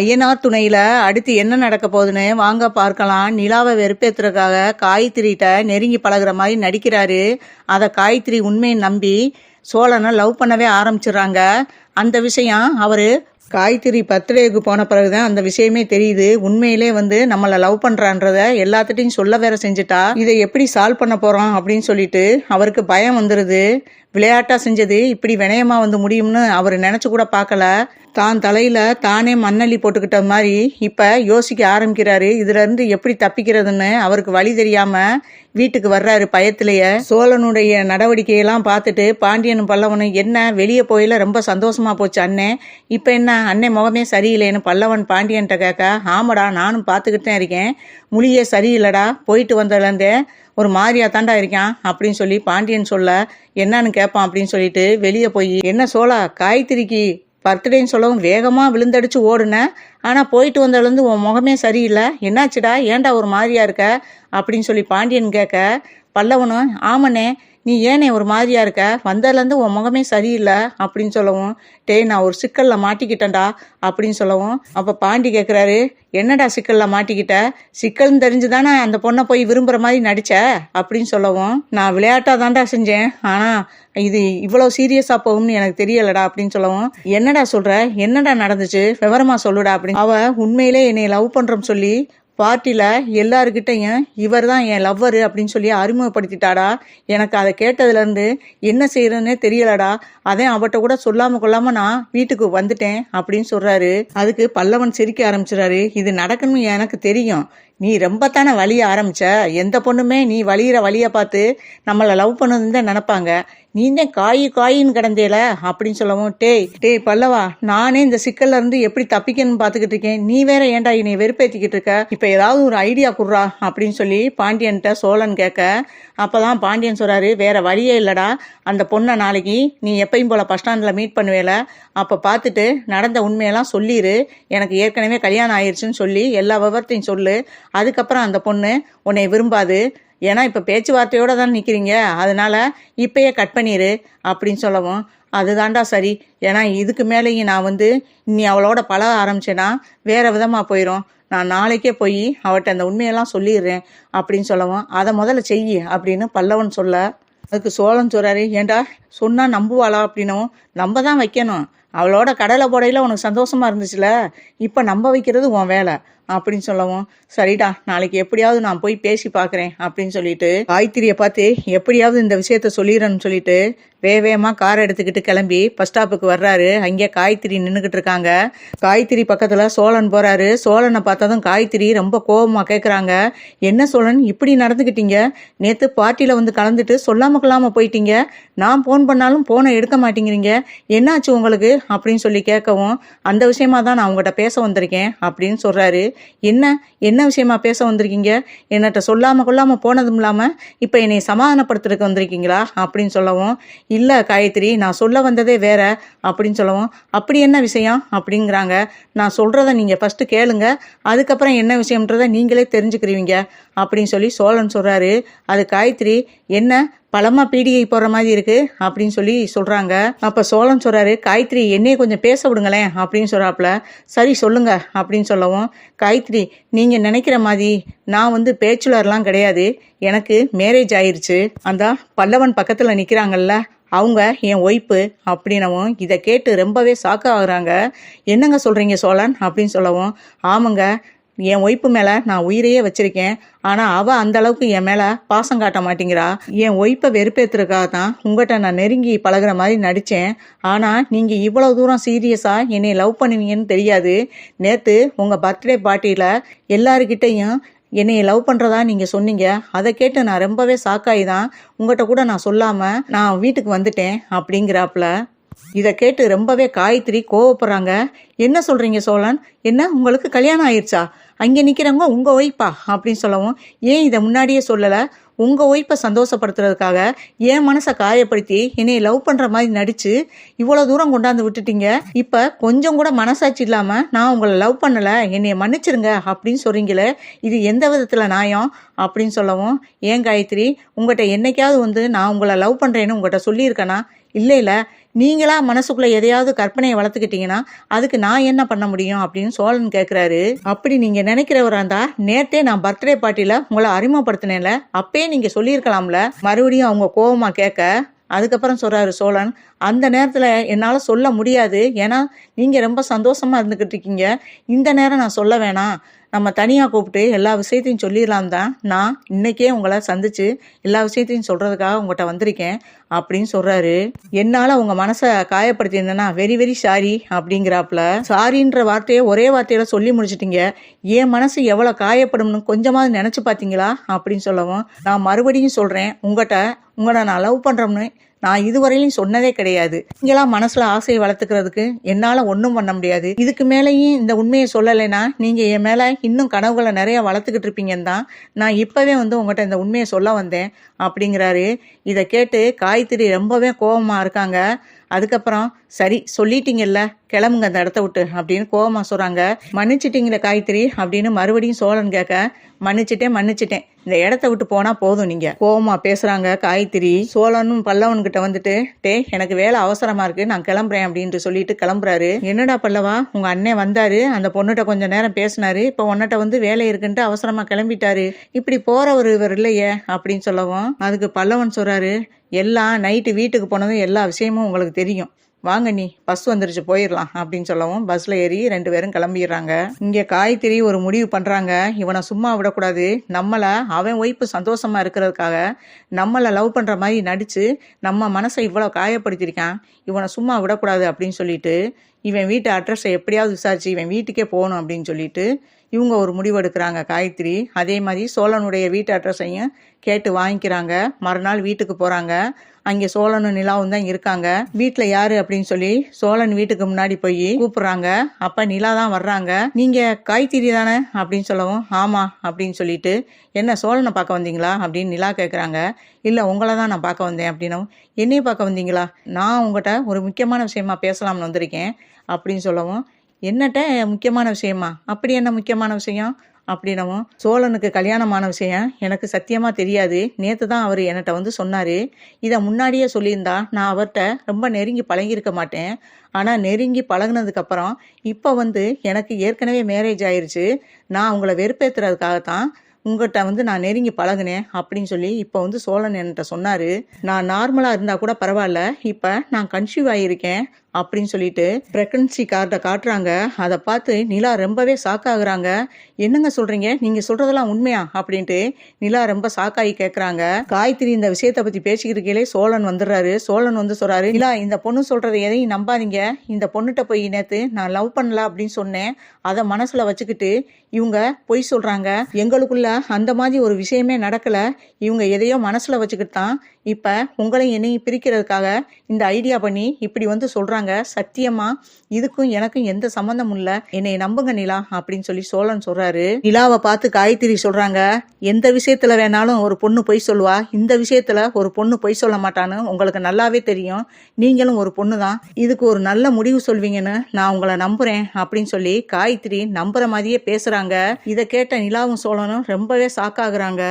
ஐயனார் துணையில அடுத்து என்ன நடக்க போகுதுன்னு வாங்க பார்க்கலாம். நிலாவை வெறுப்பேத்துறதுக்காக காயத்ரிகிட்ட நெருங்கி பழகுற மாதிரி நடிக்கிறாரு. அதை காயத்ரி உண்மையை நம்பி சோழனை லவ் பண்ணவே ஆரம்பிச்சிடுறாங்க. அந்த விஷயம் அவர் காயத்ரி பர்த்டேக்கு போன பிறகுதான் அந்த விஷயமே தெரியுது. உண்மையிலே வந்து நம்மளை லவ் பண்ணுறான்றத எல்லாத்துட்டையும் சொல்ல வேற செஞ்சுட்டா. இதை எப்படி சால்வ் பண்ண போகிறோம் அப்படின்னு சொல்லிட்டு அவருக்கு பயம் வந்துடுது விளையாட்டாக செஞ்சது இப்படி வினயமாக வந்து முடியும்னு அவர் நினச்சி கூட பார்க்கல. தான் தலையில தானே மண்ணள்ளி போட்டுக்கிட்ட மாதிரி இப்ப யோசிக்க ஆரம்பிக்கிறாரு. இதுல இருந்து எப்படி தப்பிக்கிறதுன்னு அவருக்கு வழி தெரியாம வீட்டுக்கு வர்றாரு பயத்திலேயே. சோழனுடைய நடவடிக்கையெல்லாம் பார்த்துட்டு பாண்டியனும் பல்லவனும் என்ன வெளியே போயில ரொம்ப சந்தோஷமா போச்சு அண்ணே. இப்ப என்ன அண்ணன் முகமே சரியில்லைன்னு பல்லவன் பாண்டியன்ட்ட கேட்க ஆமாடா நானும் பார்த்துக்கிட்டு தான் இருக்கேன். முழியே சரியில்லடா போயிட்டு வந்ததுலேருந்தே ஒரு மாதிரியா தாண்டா இருக்கான் அப்படின்னு சொல்லி பாண்டியன் சொல்ல என்னன்னு கேட்பான் அப்படின்னு சொல்லிட்டு வெளியே போய் என்ன சோழா காய்த்திரிக்கு பர்த்டேன்னு சொல்லவும் வேகமாக விழுந்தடிச்சு ஓடுனேன் ஆனால் போயிட்டு வந்ததுலேருந்து உன் முகமே சரியில்லை. என்னாச்சுடா? ஏன்டா ஒரு மாதிரியா இருக்க? அப்படின்னு சொல்லி பாண்டியன் கேட்க பல்லவனும் ஆமண்ணே நீ ஏனே ஒரு மாதிரியா இருக்க? வந்ததுலேருந்து உன் முகமே சரியில்லை அப்படின்னு சொல்லவும் டேய் நான் ஒரு சிக்கலில் மாட்டிக்கிட்டேன்டா அப்படின்னு சொல்லவும் அப்போ பாண்டி கேட்குறாரு என்னடா சிக்கலில் மாட்டிக்கிட்ட? சிக்கல்னு தெரிஞ்சு தானே அந்த பொண்ணை போய் விரும்புகிற மாதிரி நடிச்ச? அப்படின்னு சொல்லவும் நான் விளையாட்டாக தான்டா செஞ்சேன் ஆனால் இது இவ்வளோ சீரியஸாக போகும்னு எனக்கு தெரியலடா அப்படின்னு சொல்லவும் என்னடா சொல்கிற என்னடா நடந்துச்சு? விவரமாக சொல்லுடா அப்படின்னு. அவள் உண்மையிலே என்னை லவ் பண்ணுறோம் சொல்லி பார்ட்டியில் எல்லாருக்கிட்டையும் இவர் தான் என் லவ்வரு அப்படின்னு சொல்லி அறிமுகப்படுத்திட்டாடா. எனக்கு அதை கேட்டதுலேருந்து என்ன செய்யறதுன்னே தெரியலடா. அதே அவட்ட கூட சொல்லாமல் கொள்ளாமல் நான் வீட்டுக்கு வந்துட்டேன் அப்படின்னு சொல்கிறாரு அதுக்கு பல்லவன் சிரிக்க ஆரம்பிச்சிடாரு இது நடக்கணும்னு எனக்கு தெரியும். நீ ரொம்ப தானே வலிய ஆரம்பிச்ச? எந்த பொண்ணுமே நீ வலியிற வழியை பார்த்து நம்மளை லவ் பண்ணதுன்னு தான் நினைப்பாங்க. நீ தான் காய் காயின்னு கிடந்தேல அப்படின்னு சொல்லவும் டேய் டேய் பல்லவா நானே இந்த சிக்கல்ல இருந்து எப்படி தப்பிக்கணும்னு பார்த்துக்கிட்டு இருக்கேன். நீ வேற ஏன்டா என்னை வெறுப்பேற்றிக்கிட்டு இருக்க? இப்போ ஏதாவது ஒரு ஐடியா குடுறா? அப்படின்னு சொல்லி பாண்டியன்ட்ட சோழன் கேட்க அப்போதான் பாண்டியன் சொல்றாரு வேற வழியே இல்லடா. அந்த பொண்ணை நாளைக்கு நீ எப்பயும் போல பஸ் ஸ்டாண்டில் மீட் பண்ணுவேல. அப்போ பார்த்துட்டு நடந்த உண்மையெல்லாம் சொல்லிடு எனக்கு ஏற்கனவே கல்யாணம் ஆயிடுச்சுன்னு சொல்லி எல்லா விவரத்தையும் சொல்லு. அதுக்கப்புறம் அந்த பொண்ணு உன்னை விரும்பாது. ஏன்னா இப்போ பேச்சுவார்த்தையோடு தான் நிற்கிறீங்க அதனால் இப்பயே கட் பண்ணிடு அப்படின்னு சொல்லவும். அதுதான்டா சரி. ஏன்னா இதுக்கு மேலேயும் நான் வந்து நீ அவளோட பழக ஆரம்பிச்சேன்னா வேறு விதமாக போயிடும் நான் நாளைக்கே போய் அவட்ட அந்த உண்மையெல்லாம் சொல்லிடுறேன் அப்படின்னு சொல்லவும். அதை முதல்ல செய் அப்படின்னு பல்லவன் சொல்ல அதுக்கு சோழன் சொல்கிறாரு ஏண்டா சொன்னால் நம்புவாளா அப்படின்னும் நம்ம தான் வைக்கணும். அவளோட கடலை போடையில் உனக்கு சந்தோஷமா இருந்துச்சுல? இப்போ நம்ப வைக்கிறது உன் வேலை. அப்படின்னு சொல்லவும் சரிடா நாளைக்கு எப்படியாவது நான் போய் பேசி பார்க்குறேன் அப்படின்னு சொல்லிட்டு காய்கறியை பார்த்து எப்படியாவது இந்த விஷயத்த சொல்லிடுறேன்னு சொல்லிட்டு வே வேகமாக கார் எடுத்துக்கிட்டு கிளம்பி பஸ் ஸ்டாப்புக்கு வர்றாரு. அங்கே காய்கறி நின்றுக்கிட்டு இருக்காங்க. காய்கறி பக்கத்தில் சோழன் போகிறாரு சோழனை பார்த்ததும் காய்த்திரி ரொம்ப கோபமாக கேட்குறாங்க என்ன சோழன் இப்படி நடந்துக்கிட்டீங்க நேற்று பார்ட்டியில் வந்து கலந்துட்டு சொல்லாமல் கொள்ளாமல் போயிட்டீங்க. நான் ஃபோன் பண்ணாலும் ஃபோனை எடுக்க மாட்டேங்கிறீங்க. என்னாச்சு உங்களுக்கு? அப்படின்னு சொல்லி கேட்கவும் அந்த விஷயமா தான் நான் உங்கள்கிட்ட பேச வந்திருக்கேன் அப்படின்னு சொல்கிறாரு என்ன? என்ன விஷயமா பேச வந்திருக்கீங்க? என்னட்ட சொல்லாமல் கொள்ளாமல் போனதும் இல்லாமல் இப்போ என்னை சமாதானப்படுத்துறதுக்கு வந்திருக்கீங்களா? அப்படின்னு சொல்லவும் இல்லை காயத்ரி நான் சொல்ல வந்ததே வேற அப்படின்னு சொல்லவும் அப்படி என்ன விஷயம்? அப்படிங்கிறாங்க. நான் சொல்கிறத நீங்கள் ஃபஸ்ட்டு கேளுங்க. அதுக்கப்புறம் என்ன விஷயம்ன்றத நீங்களே தெரிஞ்சுக்கிறீங்க அப்படின்னு சொல்லி சோழன் சொல்கிறாரு அது காயத்ரி என்ன? பழமா பீடிகை போடுற மாதிரி இருக்கு அப்படின்னு சொல்லி சொல்றாங்க. அப்ப சோழன் சொல்றாரு காயத்ரி என்னைய கொஞ்சம் பேச விடுங்களேன் அப்படின்னு சொல்கிறாப்புல சரி சொல்லுங்க அப்படின்னு சொல்லவும் காயத்ரி நீங்க நினைக்கிற மாதிரி நான் வந்து பேச்சுலர்லாம் கிடையாது. எனக்கு மேரேஜ் ஆயிருச்சு. அந்த பல்லவன் பக்கத்துல நிக்கிறாங்கல்ல அவங்க என் ஒய்ப்பு அப்படின்னவும் இதை கேட்டு ரொம்பவே ஷாக் ஆகுறாங்க. என்னங்க சொல்றீங்க சோழன்? அப்படின்னு சொல்லவும் ஆமாங்க என் ஒய்ப்பு மேலே நான் உயிரையே வச்சிருக்கேன். ஆனால் அவள் அந்த அளவுக்கு என் மேலே பாசம் காட்ட மாட்டேங்கிறா. என் ஒய்ப்பை வெறுப்பேத்துறதுக்காக தான் உங்கள்கிட்ட நான் நெருங்கி பழகுற மாதிரி நடித்தேன் ஆனால் நீங்கள் இவ்வளோ தூரம் சீரியஸாக என்னை லவ் பண்ணுவீங்கன்னு தெரியாது. நேற்று உங்கள் பர்த்டே பார்ட்டியில் எல்லாருக்கிட்டேயும் என்னையை லவ் பண்ணுறதா நீங்கள் சொன்னீங்க. அதை கேட்டு நான் ரொம்பவே சாக்காயி தான் உங்கள்கிட்ட கூட நான் சொல்லாமல் நான் வீட்டுக்கு வந்துட்டேன் அப்படிங்கிறாப்புல இதை கேட்டு ரொம்பவே காயத்ரி கோவப்படுறாங்க. என்ன சொல்கிறீங்க சோழன்? என்ன? உங்களுக்கு கல்யாணம் ஆயிடுச்சா அங்கே நிற்கிறவங்க உங்கள் ஒய்ப்பா அப்படின்னு சொல்லவும் ஏன் இதை முன்னாடியே சொல்லலை? உங்கள் ஒய்ப்பை சந்தோஷப்படுத்துறதுக்காக என் மனசை காயப்படுத்தி என்னை லவ் பண்ணுற மாதிரி நடித்து இவ்வளோ தூரம் கொண்டாந்து விட்டுட்டீங்க. இப்போ கொஞ்சம் கூட மனசாட்சி இல்லாமல் நான் உங்களை லவ் பண்ணலை என்னைய மன்னிச்சிருங்க அப்படின்னு சொல்கிறீங்களே இது எந்த விதத்தில் நியாயம்? அப்படின்னு சொல்லவும் ஏன் காயத்ரி உங்கள்கிட்ட என்னைக்காவது வந்து நான் உங்களை லவ் பண்ணுறேன்னு உங்கள்கிட்ட சொல்லியிருக்கேனா? இல்லை இல்லை. நீங்களா மனசுக்குள்ள எதையாவது கற்பனையை வளர்த்துக்கிட்டீங்கன்னா அதுக்கு நான் என்ன பண்ண முடியும் அப்படின்னு சோழன் கேட்குறாரு அப்படி நீங்க நினைக்கிறவரா இருந்தா நேற்றே நான் பர்த்டே பார்ட்டியில உங்களை அறிமுகப்படுத்தினேன்ல அப்பயே நீங்க சொல்லியிருக்கலாம்ல. மறுபடியும் அவங்க கோவமா கேட்க அதுக்கப்புறம் சொல்கிறாரு சோழன் அந்த நேரத்தில் என்னால் சொல்ல முடியாது. ஏன்னா நீங்கள் ரொம்ப சந்தோஷமாக இருந்துக்கிட்டு இருக்கீங்க. இந்த நேரம் நான் சொல்ல வேணாம். நம்ம தனியாக கூப்பிட்டு எல்லா விஷயத்தையும் சொல்லிடலாம் தான். நான் இன்னைக்கே உங்களை சந்தித்து எல்லா விஷயத்தையும் சொல்கிறதுக்காக உங்கள்கிட்ட வந்திருக்கேன் அப்படின்னு சொல்கிறாரு என்னால் உங்கள் மனசை காயப்படுத்தியிருந்தேன்னா வெரி வெரி சாரி அப்படிங்கிறாப்புல. சாரின்ற வார்த்தையை ஒரே வார்த்தையில் சொல்லி முடிச்சிட்டிங்க. என் மனசு எவ்வளோ காயப்படும்னு கொஞ்சமாவது நினச்சி பார்த்தீங்களா அப்படின்னு சொல்லவும் நான் மறுபடியும் சொல்கிறேன் உங்கள்கிட்ட உங்களை நான் லவ் பண்ணுறோம்னு நான் இதுவரையிலும் சொன்னதே கிடையாது. நீங்களாம் மனசில் ஆசையை வளர்த்துக்கிறதுக்கு என்னால் ஒன்றும் பண்ண முடியாது. இதுக்கு மேலேயும் இந்த உண்மையை சொல்லலைன்னா நீங்கள் என் மேலே இன்னும் கனவுகளை நிறையா வளர்த்துக்கிட்டு இருப்பீங்கன்னு தான் நான் இப்போவே வந்து உங்கள்கிட்ட இந்த உண்மையை சொல்ல வந்தேன். அப்படிங்கிறாரு. இதை கேட்டு காய்த்திரி ரொம்பவே கோபமாக இருக்காங்க. அதுக்கப்புறம் சரி சொல்லிட்டீங்கல்ல கிளம்புங்க அந்த இடத்த விட்டு அப்படின்னு கோபமாக சொல்கிறாங்க மன்னிச்சிட்டீங்களே காய்த்திரி அப்படின்னு மறுபடியும் சோழன் கேட்க மன்னிச்சிட்டேன் மன்னிச்சிட்டேன். இந்த இடத்த விட்டு போனா போதும் நீங்க. கோவமாக பேசுறாங்க காய்த்திரி சோழனும் பல்லவன் கிட்ட வந்துட்டு டே எனக்கு வேலை அவசரமா இருக்கு நான் கிளம்புறேன் அப்படின்ட்டு சொல்லிட்டு கிளம்புறாரு. என்னடா பல்லவா உங்க அண்ணன் வந்தாரு அந்த பொண்ணுகிட்ட கொஞ்ச நேரம் பேசினாரு இப்ப உன்னிட்ட வந்து வேலை இருக்குன்ட்டு அவசரமா கிளம்பிட்டாரு. இப்படி போகிறவர் இவர் இல்லையே அப்படின்னு சொல்லவும் அதுக்கு பல்லவன் சொல்றாரு எல்லாம் நைட்டு வீட்டுக்கு போனதும் எல்லா விஷயமும் உங்களுக்கு தெரியும். வாங்க நீ பஸ் வந்துருச்சு போயிடலாம் அப்படின்னு சொல்லவும் பஸ்ல ஏறி ரெண்டு பேரும் கிளம்பிடுறாங்க. இங்க காய்கறி ஒரு முடிவு பண்றாங்க. இவனை சும்மா விடக்கூடாது. நம்மள அவன் ஒய்ப்பு சந்தோஷமா இருக்கிறதுக்காக நம்மளை லவ் பண்ற மாதிரி நடிச்சு நம்ம மனசை இவ்வளவு காயப்படுத்தியிருக்கான். இவனை சும்மா விடக்கூடாது அப்படின்னு சொல்லிட்டு இவன் வீட்டு அட்ரஸை எப்படியாவது விசாரிச்சு இவன் வீட்டுக்கே போகணும் அப்படின்னு சொல்லிட்டு இவங்க ஒரு முடிவு எடுக்கிறாங்க காயத்ரி. அதே மாதிரி சோழனுடைய வீட்டு அட்ரஸையும் கேட்டு வாங்கிக்கிறாங்க. மறுநாள் வீட்டுக்கு போகிறாங்க அங்கே சோழனும் நிலாவும் தான் இருக்காங்க. வீட்டில் யாரு அப்படின்னு சொல்லி சோழன் வீட்டுக்கு முன்னாடி போய் கூப்பிடுறாங்க. அப்போ நிலா தான் வர்றாங்க. நீங்கள் காய்த்திரி தானே அப்படின்னு சொல்லவும் ஆமாம் அப்படின்னு சொல்லிட்டு என்ன சோழனை பார்க்க வந்தீங்களா? அப்படின்னு நிலா கேட்குறாங்க இல்லை உங்களை தான் நான் பார்க்க வந்தேன் அப்படின்னும் என்னையும் பார்க்க வந்தீங்களா? நான் உங்கள்கிட்ட ஒரு முக்கியமான விஷயமா பேசலாம்னு வந்திருக்கேன். அப்படின்னு சொல்லவும் என்னட்ட முக்கியமான விஷயமா? அப்படி என்ன முக்கியமான விஷயம்? அப்படின்னவும் சோழனுக்கு கல்யாணமான விஷயம் எனக்கு சத்தியமா தெரியாது. நேற்று தான் அவர் என்கிட்ட வந்து சொன்னாரு. இதை முன்னாடியே சொல்லியிருந்தா நான் அவர்கிட்ட ரொம்ப நெருங்கி பழகியிருக்க மாட்டேன். ஆனால் நெருங்கி பழகினதுக்கப்புறம் இப்போ வந்து எனக்கு ஏற்கனவே மேரேஜ் ஆயிடுச்சு நான் உங்களை வெறுப்பேற்றுறதுக்காகத்தான் உங்கள்கிட்ட வந்து நான் நெருங்கி பழகுனேன் அப்படின்னு சொல்லி இப்போ வந்து சோழன் என்கிட்ட சொன்னார். நான் நார்மலாக இருந்தால் கூட பரவாயில்ல. இப்போ நான் கன்சீவ் ஆகியிருக்கேன் அப்படின்னு சொல்லிட்டு பிரெக்னன்சி கார்டை காட்டுறாங்க. அதை பார்த்து நிலா ரொம்பவே ஷாக் என்னங்க சொல்றீங்க? நீங்க சொல்றதெல்லாம் உண்மையா? அப்படின்ட்டு நிலா ரொம்ப சாக்காகி கேட்குறாங்க காயத்ரி இந்த விஷயத்த பத்தி பேசிக்கிட்டு சோழன் வந்துடுறாரு. சோழன் வந்து சொல்றாரு நிலா இந்த பொண்ணு சொல்றதை எதையும் நம்பாதீங்க. இந்த பொண்ணுகிட்ட போய் நேத்து நான் லவ் பண்ணல அப்படின்னு சொன்னேன். அதை மனசுல வச்சுக்கிட்டு இவங்க பொய் சொல்றாங்க. எங்களுக்குள்ள அந்த மாதிரி ஒரு விஷயமே நடக்கல. இவங்க எதையோ மனசுல வச்சுக்கிட்டு தான் இப்ப உங்களையும் என்னையும் பிரிக்கிறதுக்காக இந்த ஐடியா பண்ணி இப்படி வந்து சொல்றாங்க. சொன்னாங்க சத்தியமா இதுக்கும் எனக்கும் எந்த சம்மந்தம் இல்ல. என்னை நம்புங்க நிலா அப்படின்னு சொல்லி சோழன் சொல்றாரு. நிலாவை பார்த்து காயத்ரி சொல்றாங்க எந்த விஷயத்துல வேணாலும் ஒரு பொண்ணு பொய் சொல்லுவா. இந்த விஷயத்துல ஒரு பொண்ணு பொய் சொல்ல மாட்டான்னு உங்களுக்கு நல்லாவே தெரியும். நீங்களும் ஒரு பொண்ணு தான். இதுக்கு ஒரு நல்ல முடிவு சொல்வீங்கன்னு நான் உங்களை நம்புறேன் அப்படின்னு சொல்லி காயத்ரி நம்புற மாதிரியே பேசுறாங்க. இதை கேட்ட நிலாவும் சோழனும் ரொம்பவே சாக்காகுறாங்க